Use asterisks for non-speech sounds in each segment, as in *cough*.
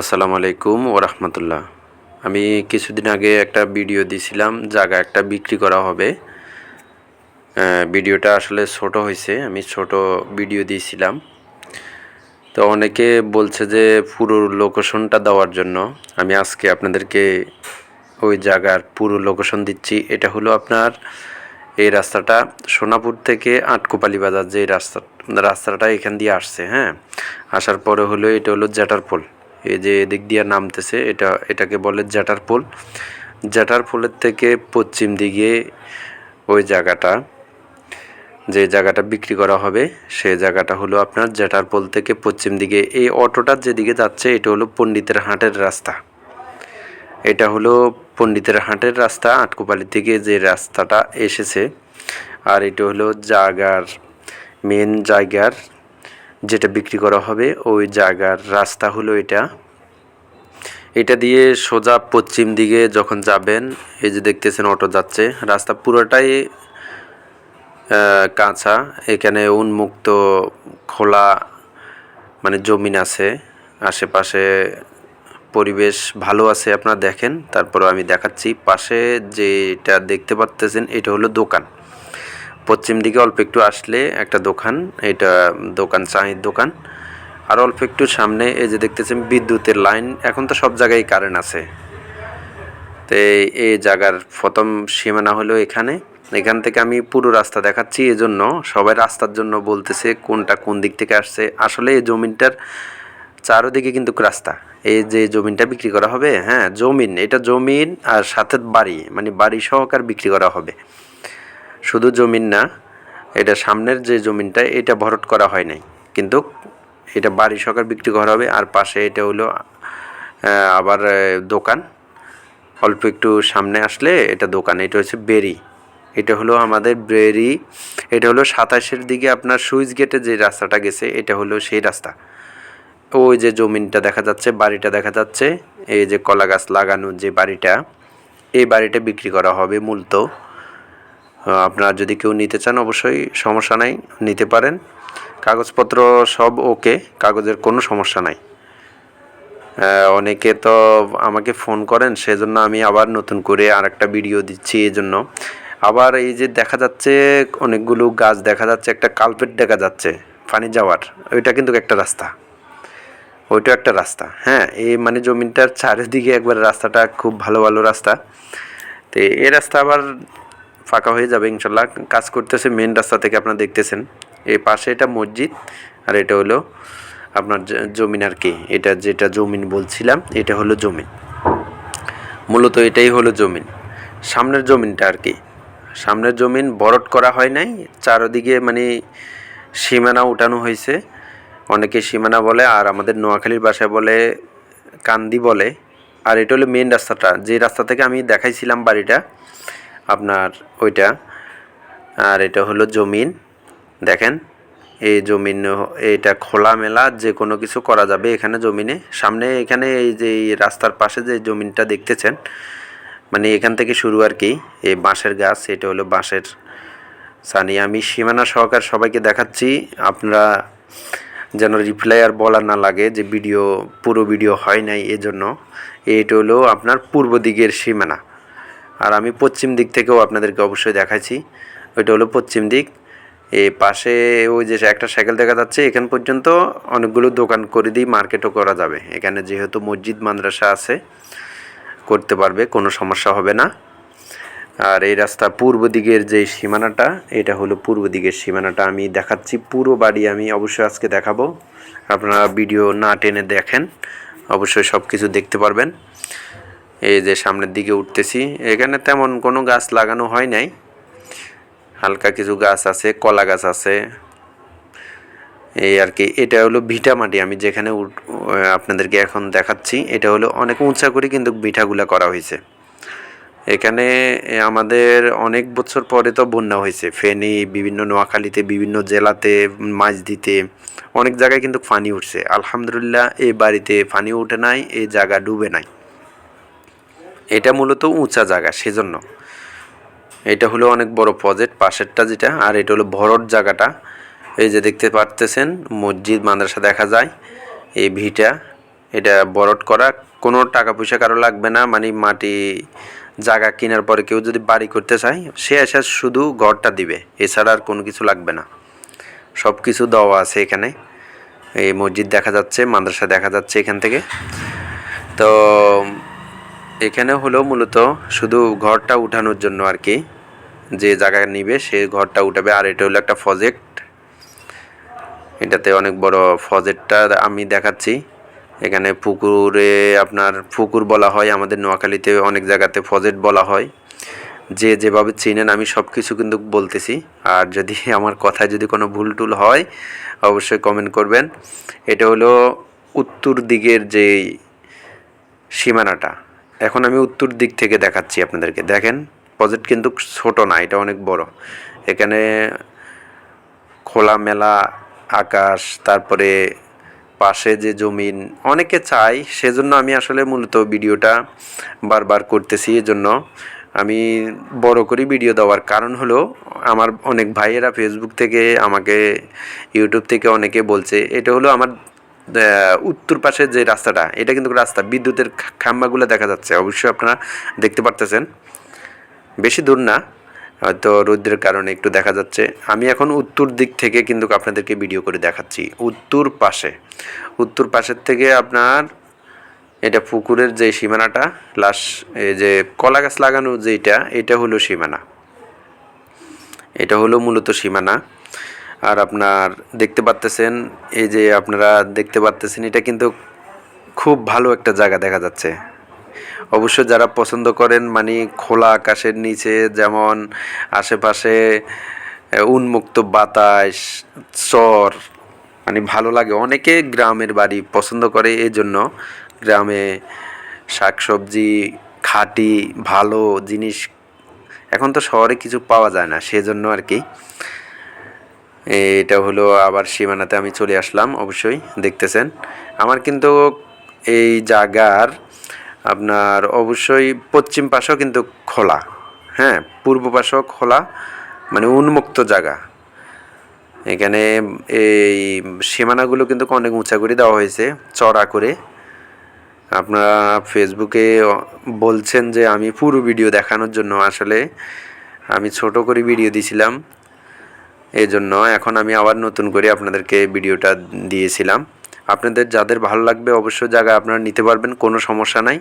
আসসালামু আলাইকুম ও রহমতুল্লাহ। আমি কিছুদিন আগে একটা ভিডিও দিছিলাম, জায়গা একটা বিক্রি করা হবে। ভিডিওটা আসলে ছোট হয়েছে, আমি ছোট ভিডিও দিয়েছিলাম তো অনেকে বলছে যে পুরো লোকেশনটা দেওয়ার জন্য। আমি আজকে আপনাদেরকে ওই জায়গার পুরো লোকেশন দিচ্ছি। এটা হলো আপনার এই রাস্তাটা সোনাপুর থেকে আটকোপালি বাজার যে রাস্তা রাস্তাটা এখান দিয়ে আসছে হ্যাঁ? আসার পরে হলো এটা হলো জ্যাটার পোল এই যে এদিক দিয়ে নামতেছে, এটা, এটাকে বলে জ্যাটার পোল জ্যাটার পোলের থেকে পশ্চিম দিকে ওই জায়গাটা, যে জায়গাটা বিক্রি করা হবে, সে জায়গাটা হলো আপনার জ্যাটার পোল থেকে পশ্চিম দিকে। এই অটোটার যেদিকে যাচ্ছে, এটা হলো পণ্ডিতের হাটের রাস্তা। এটা হলো পণ্ডিতের হাটের রাস্তা, আটকোপালি থেকে যে রাস্তাটা এসেছে। আর এটা হলো জায়গার মেন জায়গার যেটা বিক্রি করা হবে, ওই জায়গার রাস্তা হলো এটা। এটা দিয়ে সোজা পশ্চিম দিকে যখন যাবেন, এই যে দেখতেছেন অটো যাচ্ছে, রাস্তা পুরোটাই কাঁচা। এখানে উন্মুক্ত খোলা মানে জমিন আছে, আশেপাশে পরিবেশ ভালো আছে আপনারা দেখেন। তারপরে আমি দেখাচ্ছি, পাশে যেটা দেখতে পাচ্তেছেন এটা হলো দোকান। পশ্চিম দিকে অল্প একটু আসলে একটা দোকান, এটা দোকান, চায়ের দোকান। আর অল্প একটু সামনে এই যে দেখতেছেন বিদ্যুতের লাইন, এখন তো সব জায়গায় কারেন্ট আছে। তো এই- জায়গার প্রথম সীমানা হলো এখানে। এখান থেকে আমি পুরো রাস্তা দেখাচ্ছি, এজন্য সবাই রাস্তার জন্য বলতেছে কোনটা কোন দিক থেকে আসছে। আসলে এই জমিনটার চারোদিকে কিন্তু রাস্তা। এই যে জমিনটা বিক্রি করা হবে হ্যাঁ জমিন, এটা জমিন আর সাথে বাড়ি মানে বাড়ি সহকার বিক্রি করা হবে। শুধু জমিন না, এটা সামনের যে জমিনটা, এটা ভরট করা হয় নাই। কিন্তু এটা বাড়ি সকাল বিক্রি করা হবে, আর পাশে এটা হলো আবার দোকান। অল্প একটু সামনে আসলে এটা দোকান, এটা হচ্ছে বেরি। এটা হলো আমাদের বেরি, এটা হলো সাতাশের দিকে আপনার সুইচ গেটে যে রাস্তাটা গেছে, এটা হলো সেই রাস্তা। ওই যে জমিনটা দেখা যাচ্ছে, বাড়িটা দেখা যাচ্ছে, এই যে কলা গাছ লাগানো যে বাড়িটা, এই বাড়িটা বিক্রি করা হবে মূলত। আপনারা যদি কেউ নিতে চান, অবশ্যই সমস্যা নাই, নিতে পারেন। কাগজপত্র সব ওকে, কাগজের কোনো সমস্যা নাই। অনেকে তো আমাকে ফোন করেন, সেজন্য আমি আবার নতুন করে আর একটা ভিডিও দিচ্ছি এই জন্য আবার এই যে দেখা যাচ্ছে, অনেকগুলো গাছ দেখা যাচ্ছে, একটা কালপেট দেখা যাচ্ছে, পানি যাওয়ার। ওইটা কিন্তু একটা রাস্তা। ওইটা একটা রাস্তা। হ্যাঁ এই মানে জমিনটার চারিদিকে একবার রাস্তাটা খুব ভালো ভালো রাস্তা। তো এই রাস্তা আবার ফাঁকা হয়ে যাবে, ইনশাল্লাহ। কাজ করতেছে মেন রাস্তা থেকে আপনারা দেখতেছেন। এই পাশে এটা মসজিদ, আর এটা হলো আপনার জমিন আর কি। এটা যেটা জমিন বলছিলাম, এটা হলো জমিন। মূলত এটাই হলো জমিন। সামনের জমিনটা আর কি। সামনের জমিন বরট করা হয় নাই, চারদিকে মানে সীমানা উঠানো হয়েছে। অনেকে সীমানা বলে, আর আমাদের নোয়াখালীর বাসায় বলে, কান্দি বলে। আর এটা হলো মেন রাস্তাটা। যে রাস্তা থেকে আমি দেখাইছিলাম বাড়িটা আপনার ওইটা। আর এটা হলো জমিন। দেখেন, এই জমিন এটা খোলামেলা যে কোনো কিছু করা যাবে এখানে জমিনে। সামনে এখানে এই যে রাস্তার পাশে যে জমিনটা দেখতেছেন মানে এখান থেকে শুরু আর কি, এই বাঁশের গাছ, এটা হলো বাঁশের সানি। আমি সীমানা সহকার সবাইকে দেখাচ্ছি, আপনারা যেন রিপ্লাই আর বলা না লাগে যে ভিডিও, পুরো ভিডিও হয় নাই এজন্য। এটা হলো আপনার পূর্ব দিকের সীমানা। আর আমি পশ্চিম দিক থেকেও আপনাদেরকে অবশ্যই দেখাচ্ছি। ওইটা হলো পশ্চিম দিক। এ পাশে ওই যে একটা সাইকেল দেখা যাচ্ছে, এখান পর্যন্ত অনেকগুলো দোকান করে দিয়ে মার্কেটও করা যাবে। এখানে যেহেতু মসজিদ, মাদ্রাসা আছে, করতে পারবে, কোনো সমস্যা হবে না। আর এই রাস্তা পূর্ব দিকের যে সীমানাটা, এটা হলো পূর্ব দিকের সীমানাটা। আমি দেখাচ্ছি পুরো বাড়ি, আমি অবশ্যই আজকে দেখাবো। আপনারা ভিডিও না টেনে দেখেন, অবশ্যই সব কিছু দেখতে পারবেন। এই যে সামনের দিকে উঠতেছি, এখানে তেমন কোনো গাছ লাগানো হয় নাই। হালকা কিছু গাছ আছে, কলা গাছ আছে। এই আর কি এটা হলো ভিটা মাটি, আমি যেখানে আপনাদেরকে এখন দেখাচ্ছি, এটা হলো অনেক উঁচা করে কিন্তু ভিটাগুলা করা হয়েছে। এখানে আমাদের অনেক বছর পরে তো বন্যা হয়েছে, ফেনি, বিভিন্ন নোয়াখালীতে, বিভিন্ন জেলাতে মাঝদিতে অনেক জায়গায় কিন্তু পানি উঠছে। আলহামদুলিল্লাহ এই বাড়িতে পানি উঠে নাই এই জায়গা ডুবে নাই। এটা মূলত উঁচা জায়গা, সেজন্য। এটা হলো অনেক বড় প্রজেক্ট পাশেরটা যেটা, আর এটা হলো ভরট জায়গাটা। এই যে দেখতে পারতেছেন, মসজিদ, মাদ্রাসা দেখা যায়। এই ভিটা, এটা বরট করা, কোনো টাকা পয়সা কারও লাগবে না মানে মাটি জায়গা কেনার পরে কেউ যদি বাড়ি করতে চায়, সে এসে শুধু ঘরটা দিবে, এছাড়া আর কোনো কিছু লাগবে না। সব কিছু দেওয়া আছে এখানে। এই মসজিদ দেখা যাচ্ছে, মাদ্রাসা দেখা যাচ্ছে এখান থেকে। তো এখানে হলো মূলত শুধু ঘরটা উঠানোর জন্য আর কি। যে জায়গা নিবে সে ঘরটা উঠাবে। আর এটা হলো একটা প্রজেক্ট এটাতে অনেক বড় প্রজেক্টটা আমি দেখাচ্ছি। এখানে পুকুরে আপনার পুকুর বলা হয়। আমাদের নোয়াখালীতে অনেক জায়গাতে প্রজেক্ট বলা হয়। যে যেভাবে চিনেন আমি সব কিছু কিন্তু বলতেছি। আর যদি *laughs* আমার কথায় যদি কোনো ভুল টুল হয়, অবশ্যই কমেন্ট করবেন। এটা হলো উত্তর দিকের যে সীমানাটা। এখন আমি উত্তর দিক থেকে দেখাচ্ছি আপনাদেরকে। দেখেন প্রজেক্ট কিন্তু ছোট না, এটা অনেক বড়। এখানে খোলামেলা আকাশ, তারপরে পাশে যে জমিন, অনেকে চাই সেজন্য আমি আসলে মূলত ভিডিওটা বারবার করতেছি। এজন্য আমি বড় করে ভিডিও দেওয়ার কারণ হলো, আমার অনেক ভাইয়েরা ফেসবুক থেকে আমাকে ইউটিউব থেকে অনেকে বলছে, এটা হলো আমার উত্তর পাশে যে রাস্তাটা, এটা কিন্তু রাস্তা। বিদ্যুতের খাম্বাগুলো দেখা যাচ্ছে। অবশ্যই আপনারা দেখতে পারতেছেন। বেশি দূর না। হয়তো রৌদ্রের কারণে একটু দেখা যাচ্ছে। আমি এখন উত্তর দিক থেকে কিন্তু আপনাদেরকে ভিডিও করে দেখাচ্ছি। উত্তর পাশে। উত্তর পাশের থেকে আপনার এটা পুকুরের যে সীমানাটা, লাশ, এই যে কলা গাছ লাগানো যেটা এটা হলো সীমানা। এটা হলো মূলত সীমানা। আর আপনার দেখতে পাচ্তেছেন এই যে আপনারা দেখতে পাচ্তেছেন এটা কিন্তু খুব ভালো একটা জায়গা দেখা যাচ্ছে। অবশ্য যারা পছন্দ করেন মানে খোলা আকাশের নিচে যেমন আশেপাশে উন্মুক্ত বাতাস, চর মানে ভালো লাগে। অনেকে গ্রামের বাড়ি পছন্দ করে এই জন্য গ্রামে শাকসবজি, খাঁটি, ভালো জিনিস এখন তো শহরে কিছু পাওয়া যায় না, সেজন্য আর কি। এটা হলো আবার সীমানাতে আমি চলে আসলাম, অবশ্যই দেখতেছেন। আমার কিন্তু এই জায়গার আপনার অবশ্যই পশ্চিম পাশেও কিন্তু খোলা হ্যাঁ পূর্ব পাশেও খোলা মানে উন্মুক্ত জায়গা। এখানে এই সীমানাগুলো কিন্তু অনেক উঁচা করে দেওয়া হয়েছে চড়া করে। আপনারা ফেসবুকে বলছেন যে আমি পুরো ভিডিও দেখানোর জন্য, আসলে আমি ছোট করে ভিডিও দিছিলাম। এই জন্য এখন আমি আবার নতুন করে আপনাদেরকে ভিডিওটা দিয়েছিলাম। আপনাদের যাদের ভালো লাগবে অবশ্যই জায়গা আপনারা নিতে পারবেন, কোনো সমস্যা নাই।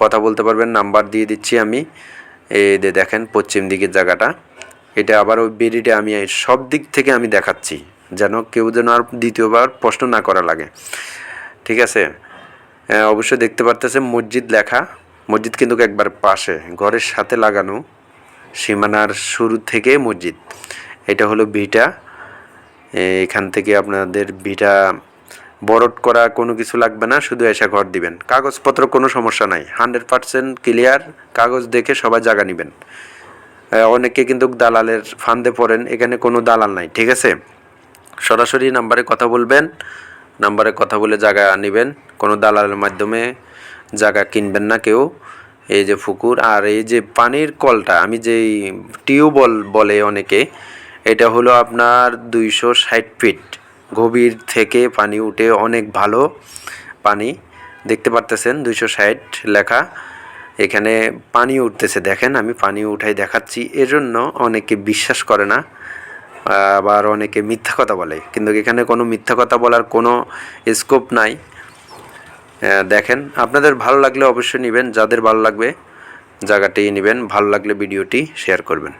কথা বলতে পারবেন, নাম্বার দিয়ে দিচ্ছি আমি। এই দেখেন, পশ্চিম দিকের জায়গাটা। এটা আবার ওই বেরিটা আমি সব দিক থেকে আমি দেখাচ্ছি, যেন কেউ যেন আর দ্বিতীয়বার প্রশ্ন না করা লাগে। ঠিক আছে? অবশ্যই দেখতে পারতেছে মসজিদ লেখা। মসজিদ কিন্তু একবার পাশে, ঘরের সাথে লাগানো। সীমানার শুরু থেকে মসজিদ। এটা হলো ভিটা এখান থেকে আপনাদের ভিটা বরট করা কোনো কিছু লাগবে না, শুধু এসে ঘর দিবেন। কাগজপত্র কোনো সমস্যা নাই। হান্ড্রেড পার্সেন্ট ক্লিয়ার, কাগজ দেখে সবাই জায়গা নেবেন। অনেকে কিন্তু দালালের ফান্দে পড়েন, এখানে কোনো দালাল নাই, ঠিক আছে? সরাসরি নাম্বারে কথা বলবেন, নাম্বারে কথা বলে জায়গা নেবেন। কোনো দালালের মাধ্যমে জায়গা কিনবেন না কেউ। এই যে পুকুর আর এই যে পানির কলটা, আমি যেই টিউবওয়েল বলে অনেকে এটা হলো আপনার দুইশো ষাট ফিট গভীর থেকে পানি উঠে অনেক ভালো পানি। দেখতে পারতেছেন দুইশো ষাট লেখা। এখানে পানি উঠতেছে, দেখেন আমি পানি উঠাই দেখাচ্ছি। এজন্য অনেকে বিশ্বাস করে না, আবার অনেকে মিথ্যা কথা বলে। কিন্তু এখানে কোনো মিথ্যা কথা বলার কোনো স্কোপ নাই। দেখেন, আপনাদের ভালো লাগলে অবশ্যই নেবেন, যাদের ভালো লাগবে জায়গাটি নেবেন, ভালো লাগলে ভিডিওটি শেয়ার করবেন।